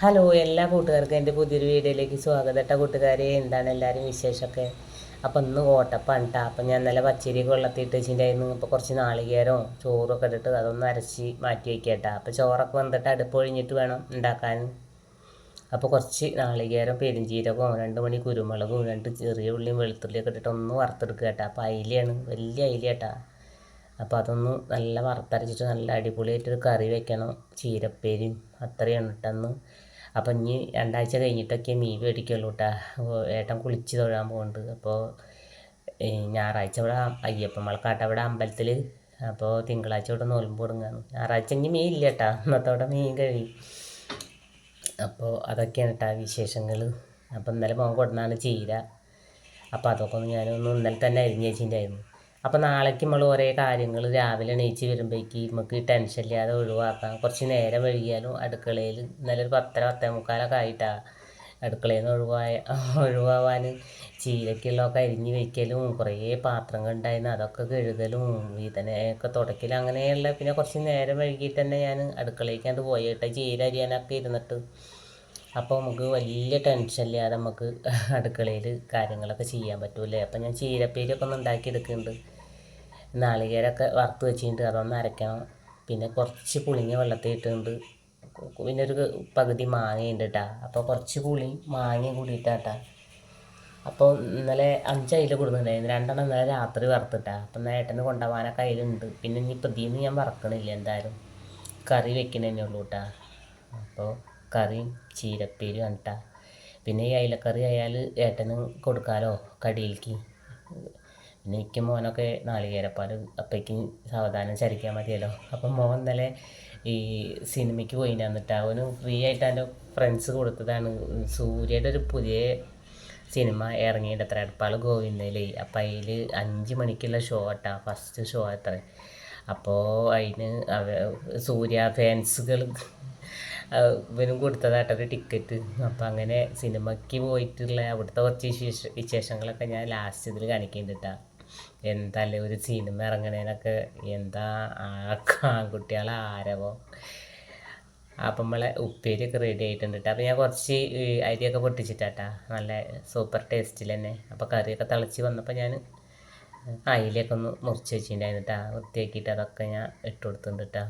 Hello എല്ലാ കൂട്ടുകാർക്കും എന്റെ പുതിയൊരു വീഡിയോയിലേക്ക് സ്വാഗതം. കേട്ടോ കൂട്ടുകാരെ എന്താണ് എല്ലാവരും വിശേഷമൊക്കെ? അപ്പം ഇന്ന് ഓട്ടപ്പാണ് കേട്ടോ അപ്പം ഞാൻ നല്ല പച്ചരി വെള്ളത്തിയിട്ട് വെച്ചിട്ടുണ്ടായിരുന്നു. അപ്പോൾ കുറച്ച് നാളികേരവും ചോറൊക്കെ ഇട്ടിട്ട് അതൊന്ന് അരച്ച് മാറ്റി വയ്ക്കുക കേട്ടോ അപ്പോൾ ചോറൊക്കെ വന്നിട്ട് അടുപ്പ് ഒഴിഞ്ഞിട്ട് വേണം ഉണ്ടാക്കാൻ. അപ്പോൾ കുറച്ച് നാളികേരം പെരിഞ്ചീരകവും രണ്ട് മണി കുരുമുളകും രണ്ട് ചെറിയ ഉള്ളിയും വെളുത്തുള്ളിയൊക്കെ ഇട്ടിട്ട് ഒന്ന് വറുത്തെടുക്കുക കേട്ടോ അപ്പോൾ അയിലയാണ് വലിയ അയില കേട്ടോ അപ്പോൾ അതൊന്ന് നല്ല വറുത്തരച്ചിട്ട് നല്ല അടിപൊളിയായിട്ടൊരു കറി വെക്കണം. ചീരപ്പേരും അത്രയാണ് ഇട്ടെന്ന് അപ്പം ഇനി രണ്ടാഴ്ച കഴിഞ്ഞിട്ടൊക്കെ മീൻ മേടിക്കുള്ളൂ കേട്ടോ ഏട്ടൻ കുളിച്ച് തൊഴാൻ പോകുന്നുണ്ട് അപ്പോൾ ഞായറാഴ്ച ഇവിടെ അയ്യപ്പൻ മലക്കാട്ട അവിടെ അമ്പലത്തിൽ അപ്പോൾ തിങ്കളാഴ്ച ഇവിടെ നോൽമ്പ് തുടങ്ങാണ്. ഞായറാഴ്ച ഇനി മീൻ ഇല്ല കേട്ടോ അന്നത്തോടെ മീൻ കഴിയും. അപ്പോൾ അതൊക്കെയാണ് കേട്ടോ വിശേഷങ്ങൾ അപ്പോൾ ഇന്നലെ മോൻ കൊടുന്നാണ് ചീര. അപ്പോൾ അതൊക്കെ ഒന്ന് ഞാനൊന്ന് ഇന്നലെ തന്നെ അരിഞ്ഞ് വെച്ചിട്ടുണ്ടായിരുന്നു. അപ്പോൾ നാളേക്ക് നമ്മൾ ഓരോ കാര്യങ്ങൾ രാവിലെ എണീച്ച് വരുമ്പോഴേക്ക് നമുക്ക് ടെൻഷൻ ഇല്ലാതെ ഒഴിവാക്കാം. കുറച്ച് നേരം വൈകിയാലും അടുക്കളയിൽ ഇന്നലെ ഒരു പത്തര പത്തേ മുക്കാലൊക്കെ ആയിട്ടാണ് അടുക്കളയിൽ നിന്ന് ഒഴിവായ ഒഴിവാവാൻ ചീരക്കുള്ളതൊക്കെ അരിഞ്ഞ് വയ്ക്കലും കുറേ പാത്രങ്ങൾ ഉണ്ടായിരുന്നു. അതൊക്കെ കഴുകലും വീതനയൊക്കെ തുടക്കലും അങ്ങനെയുള്ള പിന്നെ കുറച്ച് നേരം വൈകിട്ട് തന്നെ ഞാൻ അടുക്കളയിലേക്ക് പോയിട്ട് ചീര അരിയാനൊക്കെ ഇരുന്നിട്ട് അപ്പോൾ നമുക്ക് വലിയ ടെൻഷൻ ഇല്ലാതെ നമുക്ക് അടുക്കളയിൽ കാര്യങ്ങളൊക്കെ ചെയ്യാൻ പറ്റൂലേ അപ്പം ഞാൻ ചീരപ്പേരിയൊക്കെ ഒന്ന് ഉണ്ടാക്കിയെടുക്കുന്നുണ്ട് നാളികേരമൊക്കെ വറുത്ത് വെച്ചിട്ടുണ്ട്. അതൊന്ന് അരയ്ക്കണം. പിന്നെ കുറച്ച് പുളിങ്ങ വെള്ളത്തിൽ ഇട്ടുണ്ട് പിന്നെ ഒരു പകുതി മാങ്ങയുണ്ട് കേട്ടാ അപ്പോൾ കുറച്ച് പുളി മാങ്ങയും കൂടി കൂടിയിട്ടാട്ടാ അപ്പോൾ ഇന്നലെ അഞ്ച് അയില കൊടുക്കുന്നുണ്ടായിരുന്നു രണ്ടെണ്ണം ഇന്നലെ രാത്രി വറുത്തിട്ടാ അപ്പം ഏട്ടന് കൊണ്ടുപോകാനൊക്കെ അതിലുണ്ട് പിന്നെ ഇനി ഇപ്പം ഇതിന്ന് ഞാൻ വറക്കണില്ല എന്തായാലും. കറി വെക്കണതന്നെ ഉള്ളൂ കേട്ടാ അപ്പോൾ കറിയും ചീരപ്പേരും കേട്ടാ പിന്നെ ഈ അയിലക്കറി ആയാൽ ഏട്ടന് കൊടുക്കാലോ കടിയിലേക്ക്. പിന്നെ എനിക്ക് മോനൊക്കെ നാളികേരപ്പാൽ അപ്പയ്ക്ക് സാവധാനം ചരിക്കാൻ മതിയല്ലോ. അപ്പം മോൻ ഇന്നലെ ഈ സിനിമയ്ക്ക് പോയി എന്നിട്ട് അവന് ഫ്രീ ആയിട്ട് എന്റെ ഫ്രണ്ട്സ് കൊടുത്തതാണ്. സൂര്യയുടെ ഒരു പുതിയ സിനിമ ഇറങ്ങിയിട്ട് അത്ര അടുപ്പാൾ ഗോവിന്ദയിലേ. അപ്പം അതിൽ അഞ്ച് മണിക്കുള്ള ഷോ ആട്ടാ. ഫസ്റ്റ് ഷോ അത്ര അപ്പോൾ അതിന് സൂര്യ ഫാൻസുകൾ ഇവനും കൊടുത്തതാട്ടൊരു ടിക്കറ്റ് അപ്പം അങ്ങനെ സിനിമയ്ക്ക് പോയിട്ടുള്ള അവിടുത്തെ കുറച്ച് വിശേഷ വിശേഷങ്ങളൊക്കെ ഞാൻ ലാസ്റ്റ് ഇതിൽ കാണിക്കുന്നുണ്ട് എന്താല്ലേ ഒരു സിനിമ ഇറങ്ങണേനൊക്കെ? എന്താ ആൺകുട്ടികളെ ആരവോ? അപ്പം നമ്മളെ ഉപ്പേരിയൊക്കെ റെഡി ആയിട്ടുണ്ട് അപ്പോൾ ഞാൻ കുറച്ച് അരിയൊക്കെ പൊട്ടിച്ചിട്ടാട്ടാ. നല്ല സൂപ്പർ ടേസ്റ്റിൽ തന്നെ. അപ്പോൾ കറിയൊക്കെ തിളച്ച് വന്നപ്പോൾ ഞാൻ അയിലൊക്കെ ഒന്ന് മുറിച്ച് വെച്ചിട്ടുണ്ടായിരുന്നു കേട്ടോ വൃത്തിയാക്കിയിട്ട് അതൊക്കെ ഞാൻ ഇട്ട് കൊടുത്തിട്ടുണ്ട് കേട്ടോ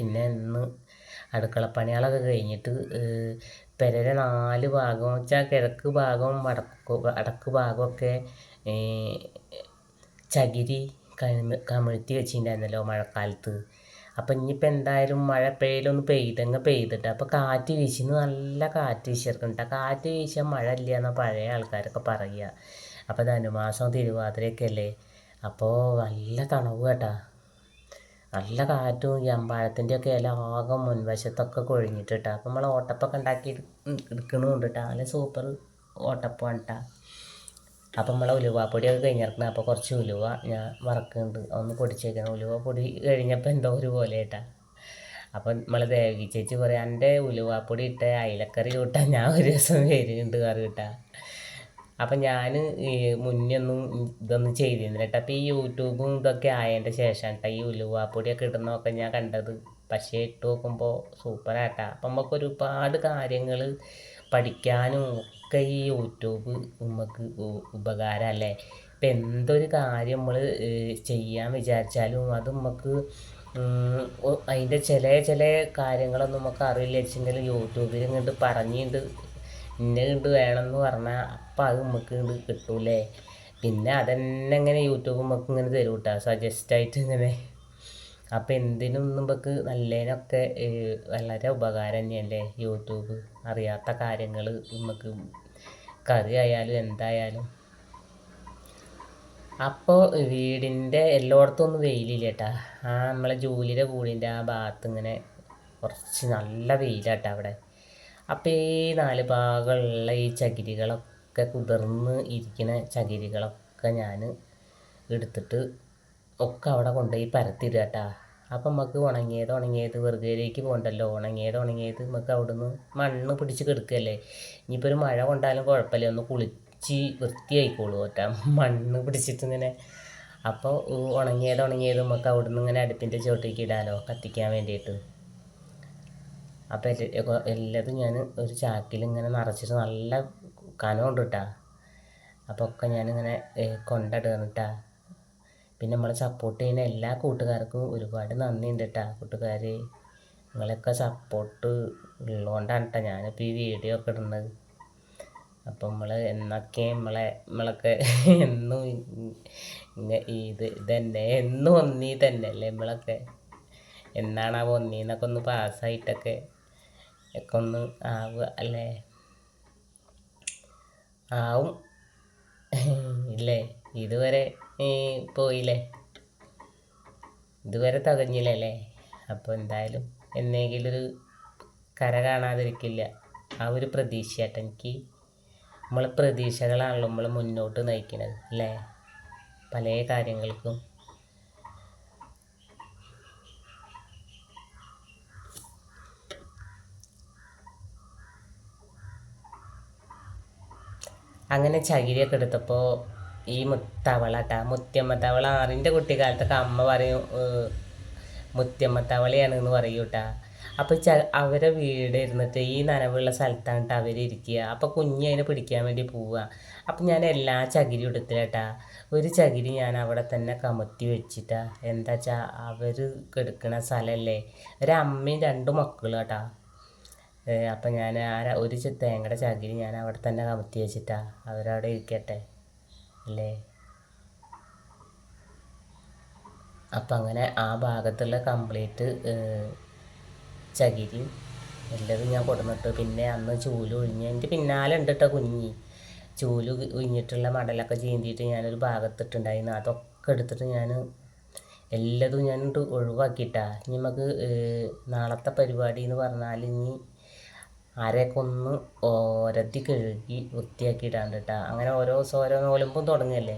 പിന്നെ ഇന്ന് അടുക്കളപ്പണികളൊക്കെ കഴിഞ്ഞിട്ട് പെരയുടെ നാല് ഭാഗം വെച്ചാൽ കിഴക്ക് ഭാഗവും വടക്ക് വടക്ക് ഭാഗമൊക്കെ ചകിരി കമ കമിഴ്ത്തി വെച്ചിട്ടുണ്ടായിരുന്നല്ലോ മഴക്കാലത്ത്. അപ്പം ഇനിയിപ്പോൾ എന്തായാലും മഴ എപ്പോഴേലും ഒന്ന് പെയ്തിട്ട് അപ്പോൾ കാറ്റ് വീശിന്ന് നല്ല കാറ്റ് വീശിറക്കുന്നുണ്ട് ആ കാറ്റ് വീശാൻ മഴ ഇല്ല എന്നാൽ പഴയ ആൾക്കാരൊക്കെ പറയുക അപ്പോൾ ധനുമാസം തിരുവാതിരയൊക്കെ അല്ലേ? അപ്പോൾ നല്ല തണവ് കേട്ടാ. നല്ല കാറ്റും ഈ അമ്പാഴത്തിന്റെ ഒക്കെ ഇല ആകെ മുൻവശത്തൊക്കെ കൊഴിഞ്ഞിട്ട് കേട്ടോ അപ്പം നമ്മൾ ഓട്ടപ്പൊക്കെ ഉണ്ടാക്കി എടുക്കണമുണ്ട് കേട്ടോ നല്ല സൂപ്പർ ഓട്ടപ്പമാണ് കേട്ടോ അപ്പം നമ്മളെ ഉലുവാപ്പൊടിയൊക്കെ കഴിഞ്ഞിറക്കണം അപ്പോൾ കുറച്ച് ഉലുവ ഞാൻ വറക്കുന്നുണ്ട് ഒന്ന് പൊടിച്ചേക്കണം. ഉലുവ പൊടി കഴിഞ്ഞപ്പോൾ എന്തോ ഒരു പോലെ കേട്ടാ അപ്പം നമ്മൾ ദേവി ചേച്ചി പറയാം എന്റെ ഉലുവാപ്പൊടി ഇട്ട അയിലക്കറി കൂട്ടാൻ ഞാൻ ഒരു ദിവസം വരുന്നുണ്ട് കറി കിട്ടാ അപ്പം ഞാൻ മുന്നേ ഒന്നും ഇതൊന്നും ചെയ്തിരുന്നില്ല കേട്ടോ. അപ്പോൾ ഈ യൂട്യൂബും ഇതൊക്കെ ആയതിന്റെ ശേഷം കേട്ടോ ഈ ഉലുവാപ്പൊടിയൊക്കെ ഇടുന്നതൊക്കെ ഞാൻ കണ്ടത്. പക്ഷേ ഇട്ട് നോക്കുമ്പോൾ സൂപ്പറാട്ടാ. അപ്പം നമുക്ക് ഒരുപാട് കാര്യങ്ങൾ പഠിക്കാനും ഒക്കെ ഈ യൂട്യൂബ് നമുക്ക് ഉപകാരമല്ലേ ഇപ്പം എന്തൊരു കാര്യം നമ്മൾ ചെയ്യാൻ വിചാരിച്ചാലും അത് നമുക്ക് അതിന്റെ ചില ചില കാര്യങ്ങളൊന്നും നമുക്ക് അറിയില്ല. വെച്ചെങ്കിൽ യൂട്യൂബിൽ ഇങ്ങോട്ട് പറഞ്ഞിട്ട് ഇന്ന കണ്ട് വേണമെന്ന് പറഞ്ഞാൽ അപ്പം അത് നമുക്ക് ഇങ്ങോട്ട് കിട്ടൂലേ. പിന്നെ അതന്നെ ഇങ്ങനെ യൂട്യൂബ് നമുക്ക് ഇങ്ങനെ തരും കേട്ടോ സജസ്റ്റ് ആയിട്ട് ഇങ്ങനെ. അപ്പം എന്തിനും നമുക്ക് നല്ലതിനൊക്കെ വളരെ ഉപകാരം തന്നെയല്ലേ യൂട്യൂബ്. അറിയാത്ത കാര്യങ്ങൾ നമുക്ക് കറി ആയാലും എന്തായാലും. അപ്പോൾ വീടിന്റെ എല്ലായിടത്തും ഒന്നും വെയിലില്ല കേട്ടാ ആ നമ്മളെ ജോലിയുടെ കൂടിന്റെ ആ ഭാഗത്ത് ഇങ്ങനെ കുറച്ച് നല്ല വെയിലാട്ടോ അവിടെ. അപ്പോൾ ഈ നാല് ഭാഗമുള്ള ഈ ചകിരികളൊക്കെ കുതിർന്ന് ഇരിക്കുന്ന ചകിരികളൊക്കെ ഞാൻ എടുത്തിട്ട് ഒക്കെ അവിടെ കൊണ്ടുപോയി പരത്തിയിടുക കേട്ടാ. അപ്പം നമുക്ക് ഉണങ്ങിയത് ഉണങ്ങിയത് വെറുതെയിലേക്ക് പോകണ്ടല്ലോ. ഉണങ്ങിയത് ഉണങ്ങിയത് നമുക്ക് അവിടുന്ന് മണ്ണ് പിടിച്ച് കിടക്കുകയല്ലേ ഇനിയിപ്പോൾ ഒരു മഴ കൊണ്ടാലും കുഴപ്പമില്ല. ഒന്ന് കുളിച്ച് വൃത്തിയായിക്കോളൂ കേട്ടോ. മണ്ണ് പിടിച്ചിട്ട് ഇങ്ങനെ. അപ്പോൾ ഉണങ്ങിയത് ഉണങ്ങിയത് നമുക്ക് അവിടുന്ന് ഇങ്ങനെ അടുപ്പിന്റെ ചുവട്ടേക്ക് ഇടാലോ കത്തിക്കാൻ വേണ്ടിയിട്ട്. അപ്പോൾ എല്ലാ എല്ലാതും ഞാൻ ഒരു ചാക്കിൽ ഇങ്ങനെ നിറച്ചിട്ട് നല്ല കനമുണ്ട് കേട്ടാ അപ്പോൾ ഒക്കെ ഞാനിങ്ങനെ കൊണ്ടിടുന്നിട്ടാ പിന്നെ നമ്മളെ സപ്പോർട്ട് ചെയ്യുന്ന എല്ലാ കൂട്ടുകാർക്കും ഒരുപാട് നന്ദിയുണ്ട് കേട്ടാ കൂട്ടുകാർ നിങ്ങളൊക്കെ സപ്പോർട്ട് ഉള്ളതുകൊണ്ടാണ് കേട്ടോ ഞാനിപ്പോൾ ഈ വീഡിയോ ഒക്കെ ഇടുന്നത്. അപ്പോൾ നമ്മൾ എന്നൊക്കെ നമ്മളെ നമ്മളൊക്കെ എന്നും ഇത് ഇതന്നെ എന്നും ഒന്നീ തന്നെ അല്ലേ നമ്മളൊക്കെ? എന്നാണ് ആ ഒന്നീന്നൊക്കെ ഒന്ന് പാസ്സായിട്ടൊക്കെ ഒക്കെ ഒന്ന് ആവുക അല്ലേ? ആവും. ഇല്ലേ? ഇതുവരെ പോയില്ലേ? ഇതുവരെ തകഞ്ഞില്ലല്ലേ അപ്പോൾ എന്തായാലും എന്നെങ്കിലും ഒരു കര കാണാതിരിക്കില്ല. ആ ഒരു പ്രതീക്ഷയായിട്ട് എനിക്ക് നമ്മളെ പ്രതീക്ഷകളാണല്ലോ നമ്മൾ മുന്നോട്ട് നയിക്കുന്നത് അല്ലേ? പല കാര്യങ്ങൾക്കും അങ്ങനെ ചകിരിയൊക്കെ എടുത്തപ്പോൾ ഈ മുത്തവള കേട്ടാ മുത്യമ്മ തവള ആറിന്റെ കുട്ടിക്കാലത്തൊക്കെ അമ്മ പറയും മുത്യമ്മ തവളയാണ് എന്ന് പറയും കേട്ടാ അപ്പോൾ ച അവരെ വീട് ഇരുന്നിട്ട് ഈ നനവുള്ള സ്ഥലത്താണ് കേട്ടോ അവരിയ്ക്കുക അപ്പോൾ കുഞ്ഞ് അതിനെ പിടിക്കാൻ വേണ്ടി പോവുക അപ്പം ഞാൻ എല്ലാ ചകിരി എടുത്തില്ലേട്ടാ ഒരു ചകിരി ഞാൻ അവിടെ തന്നെ കമത്തി വെച്ചിട്ടാ. എന്താ വെച്ചാൽ അവർ കെടുക്കണ സ്ഥലമല്ലേ ഒരമ്മയും രണ്ട് മക്കളും കേട്ടാ അപ്പം ഞാൻ ആ ഒരു തേങ്ങയുടെ ചകിരി ഞാൻ അവിടെ തന്നെ കമത്തി വെച്ചിട്ടാ. അവരവിടെ ഇരിക്കട്ടെ. അല്ലേ അപ്പം അങ്ങനെ ആ ഭാഗത്തുള്ള കംപ്ലീറ്റ് ചകിരി എല്ലാതും ഞാൻ കൊടുന്നിട്ട്. പിന്നെ അന്ന് ചൂൽ ഒഴിഞ്ഞ് എന്റെ പിന്നാലെ ഉണ്ട് കേട്ടോ കുഞ്ഞി. ചൂൽ ഒഴിഞ്ഞിട്ടുള്ള മടലൊക്കെ ചീന്തിയിട്ട് ഞാനൊരു ഭാഗത്തിട്ടുണ്ടായിരുന്നു. അതൊക്കെ എടുത്തിട്ട് ഞാൻ എല്ലതും ഞാൻ ഒഴിവാക്കിയിട്ടാ. ഇനി നമുക്ക് നാളത്തെ പരിപാടി എന്ന് പറഞ്ഞാൽ ഇനി അരയൊക്കെ ഒന്ന് ഓരത്തി കഴുകി വൃത്തിയാക്കിയിട്ടാണ് കേട്ടോ. അങ്ങനെ ഓരോ ദിവസം ഓരോ നോലുമ്പും തുടങ്ങുകയല്ലേ?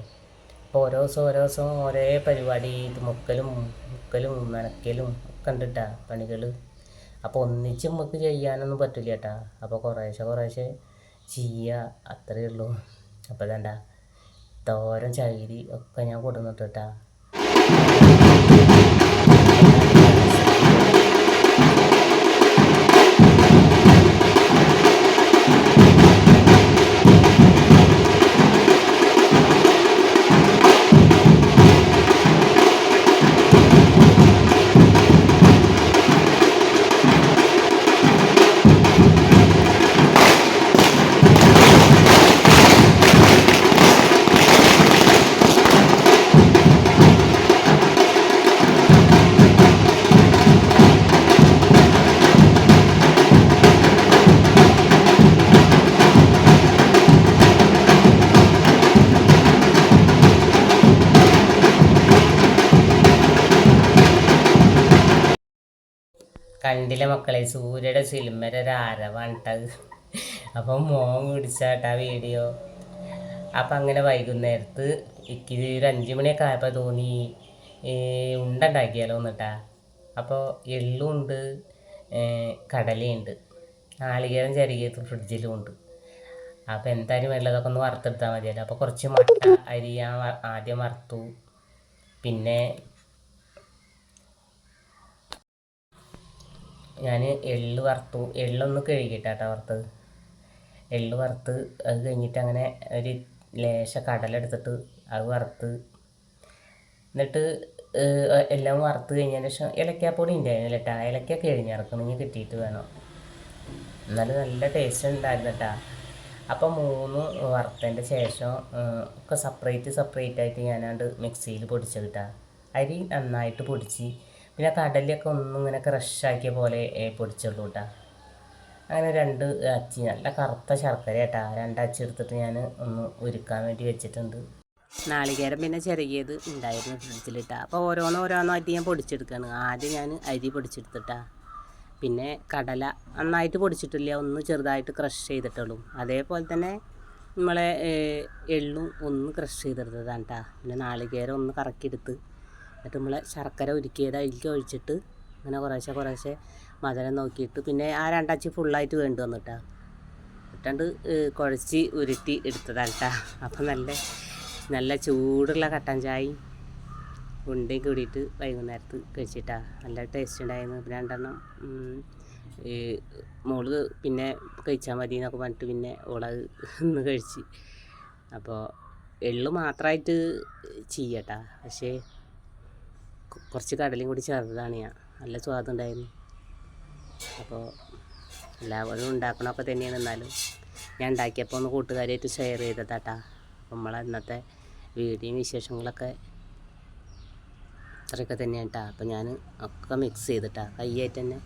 അപ്പോൾ ഓരോ ദിവസം ഓരോ ദിവസം ഒരേ പരിപാടി ഇത് മുക്കലും മുക്കലും നനക്കലും ഒക്കെ പണികൾ അപ്പോൾ ഒന്നിച്ച് നമുക്ക് ചെയ്യാനൊന്നും പറ്റില്ല കേട്ടാ. അപ്പോൾ കുറേശ്ശെ കുറേശ്ശെ ചെയ്യുക അത്രയേ ഉള്ളൂ. അപ്പോൾ ഇതണ്ട തോരൻ ചകിരി ഒക്കെ ഞാൻ കൊടുന്നിട്ട് കണ്ടില്ല മക്കളെ? സൂര്യയുടെ ആരവാണ് അപ്പൊ മോൻ പിടിച്ചാട്ടാ വീഡിയോ. അപ്പം അങ്ങനെ വൈകുന്നേരത്ത് എനിക്ക് ഒരു അഞ്ച് മണിയൊക്കെ ആയപ്പോൾ തോന്നി ഉണ്ട ഉണ്ടാക്കിയാലോ എന്നിട്ടാ. അപ്പോൾ എള്ളുണ്ട് കടലയുണ്ട് നാളികേരം ചരികത്ത് ഫ്രിഡ്ജിലും ഉണ്ട്. അപ്പോൾ എന്തായാലും വെള്ളതൊക്കെ ഒന്ന് വറുത്തെടുത്താൽ മതിയല്ലോ. അപ്പോൾ കുറച്ച് മട്ട അരി ഞാൻ ആദ്യം വറുത്തു. പിന്നെ ഞാൻ എള്ള് വറുത്തു എള്ളൊന്ന് കഴുകിയിട്ടാട്ടോ വറുത്തത്. എള്ള് വറുത്ത് അത് കഴിഞ്ഞിട്ട് അങ്ങനെ ഒരു ലേശ കടലെടുത്തിട്ട് അത് വറുത്ത് എന്നിട്ട് എല്ലാം വറുത്ത് കഴിഞ്ഞതിന് ശേഷം ഇലക്കാപ്പൊടി ഉണ്ടായിരുന്നു കേട്ടാ ഏലക്ക കഴിഞ്ഞിറക്കണമെങ്കിൽ കിട്ടിയിട്ട് വേണം. എന്നാലും നല്ല ടേസ്റ്റ് ഉണ്ടായിരുന്നു കേട്ടാ അപ്പോൾ മൂന്ന് വറുത്തതിന്റെ ശേഷം ഒക്കെ സെപ്പറേറ്റ് സെപ്പറേറ്റ് ആയിട്ട് ഞാനാണ്ട് മിക്സിയിൽ പൊടിച്ചത് കേട്ടാ അരി നന്നായിട്ട് പൊടിച്ച് പിന്നെ കടലൊക്കെ ഒന്നും ഇങ്ങനെ ക്രഷാക്കിയ പോലെ പൊടിച്ചുള്ളൂ കേട്ടാ അങ്ങനെ രണ്ട് അച്ചി നല്ല കറുത്ത ശർക്കര കേട്ടാ രണ്ട് അച്ചി എടുത്തിട്ട് ഞാൻ ഒന്ന് ഉരുക്കാൻ വേണ്ടി വെച്ചിട്ടുണ്ട്. നാളികേരം പിന്നെ ചെറിയത് ഉണ്ടായിരുന്നു ഫ്രിഡ്ജിലിട്ടാ അപ്പോൾ ഓരോന്ന് ഓരോന്നായിട്ട് ഞാൻ പൊടിച്ചെടുക്കുകയാണ് ആദ്യം ഞാൻ അരി പൊടിച്ചെടുത്തിട്ടാ പിന്നെ കടല നന്നായിട്ട് പൊടിച്ചിട്ടില്ല. ഒന്ന് ചെറുതായിട്ട് ക്രഷ് ചെയ്തിട്ടുള്ളൂ. അതേപോലെ തന്നെ നമ്മളെ എള്ളും ഒന്ന് ക്രഷ് ചെയ്തെടുത്തതാണ് കേട്ടോ പിന്നെ നാളികേരം ഒന്ന് കറക്കിയെടുത്ത് എന്നിട്ട് നമ്മളെ ശർക്കര ഉരുക്കിയത് അതിലേക്ക് ഒഴിച്ചിട്ട് അങ്ങനെ കുറേശ്ശെ കുറേശ്ശെ മധുരം നോക്കിയിട്ട് പിന്നെ ആ രണ്ടാച്ചി ഫുള്ളായിട്ട് വേണ്ടി വന്നിട്ടാ. ഇട്ടാണ്ട് കുഴച്ച് ഉരുട്ടി എടുത്തതാണ് കേട്ടോ അപ്പം നല്ല നല്ല ചൂടുള്ള കട്ടൻ ചായ ഉണ്ടയും കൂടിയിട്ട് വൈകുന്നേരത്ത് കഴിച്ചിട്ടാ. നല്ല ടേസ്റ്റ് ഉണ്ടായിരുന്നു പിന്നെ രണ്ടെണ്ണം ഈ മോൾ പിന്നെ കഴിച്ചാൽ മതി എന്നൊക്കെ പറഞ്ഞിട്ട് പിന്നെ ഓളത് ഇന്ന് കഴിച്ച്. അപ്പോൾ എള്ളു മാത്രമായിട്ട് ചെയ്യട്ടാ. പക്ഷേ കുറച്ച് കടലും കൂടി ചേർത്തതാണ് ഞാൻ. നല്ല സ്വാദുണ്ടായിരുന്നു അപ്പോൾ എല്ലാവരും ഉണ്ടാക്കണമൊക്കെ തന്നെയാണ് എന്നാലും ഞാൻ ഉണ്ടാക്കിയപ്പോൾ ഒന്ന് കൂട്ടുകാരായിട്ട് ഷെയർ ചെയ്തതാട്ടാ. നമ്മളെ ഇന്നത്തെ വീഡിയോയും വിശേഷങ്ങളൊക്കെ ഇത്രയൊക്കെ തന്നെയാണ് കേട്ടോ അപ്പം ഞാൻ ഒക്കെ മിക്സ് ചെയ്തിട്ടാ. കയ്യായിട്ട് തന്നെ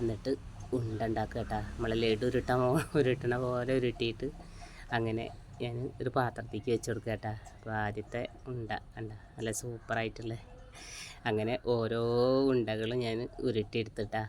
എന്നിട്ട് ഉണ്ട ഉണ്ടാക്കുക കേട്ടോ നമ്മളെ ലഡു ഉരുട്ടാൻ ഉരുട്ടണ പോലെ ഉരുട്ടിയിട്ട് അങ്ങനെ ഞാൻ ഒരു പാത്രത്തേക്ക് വെച്ച് കൊടുക്കുക കേട്ടോ അപ്പോൾ ആദ്യത്തെ ഉണ്ട ഉണ്ട നല്ല സൂപ്പറായിട്ടുള്ള അങ്ങനെ ഓരോ ഉണ്ടകളും ഞാൻ ഉരുട്ടിയെടുത്തിട്ടാ.